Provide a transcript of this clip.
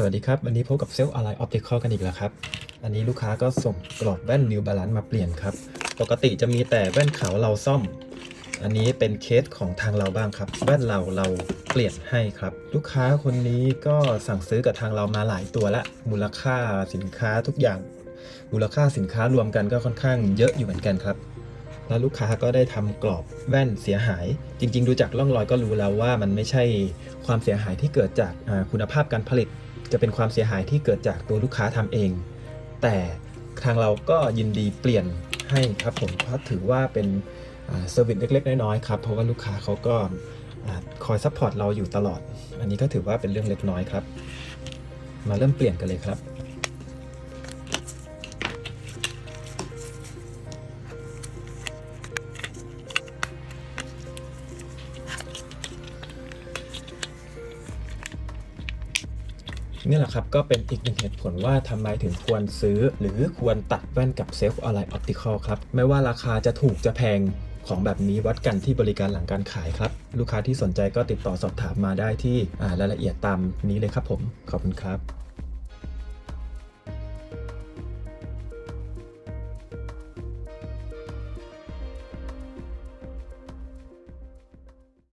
สวัสดีครับ วันนี้พบกับเซลล์อะไรออปติคอลกันอีกแล้วครับ อันนี้ลูกค้าก็ส่งกรอบแว่น New Balance มาเปลี่ยนครับ ปกติจะมีแต่แว่นขาวเราซ่อม อันนี้เป็นเคสของทางเราบ้างครับ แว่นเราเราเปลี่ยนให้ครับ ลูกค้าคนนี้ก็สั่งซื้อกับทางเรามาหลายตัวละ มูลค่าสินค้าทุกอย่าง มูลค่าสินค้ารวมกันก็ค่อนข้างเยอะอยู่เหมือนกันครับ แล้วลูกค้าก็ได้ทำกรอบแว่นเสียหาย จริง ๆ ดูจากร่องรอยก็รู้แล้วว่ามันไม่ใช่ความเสียหายที่เกิดจากคุณภาพการผลิต จะเป็นความเสียหายที่เกิดจากตัวลูกค้าทำเอง แต่ทางเราก็ยินดีเปลี่ยนให้ครับผมเพราะถือว่าเป็นเซอร์วิสเล็ก ๆ น้อยๆครับเพราะว่าลูกค้าเขาก็คอยซัพพอร์ตเราอยู่ตลอด อันนี้ก็ถือว่าเป็นเรื่องเล็กน้อยครับ มาเริ่มเปลี่ยนกันเลยครับ นี่แหละครับ ก็เป็นอีกหนึ่งเหตุผลว่าทำไมถึงควรซื้อ หรือควรตัดแว่นกับเซฟออนไลน์ออปติคอลครับ ไม่ว่าราคาจะถูกจะแพงของแบบนี้วัดกันที่บริการหลังการขายครับ ลูกค้าที่สนใจก็ติดต่อสอบถามมาได้ที่รายละเอียดตามนี้เลยครับผมขอบคุณครับ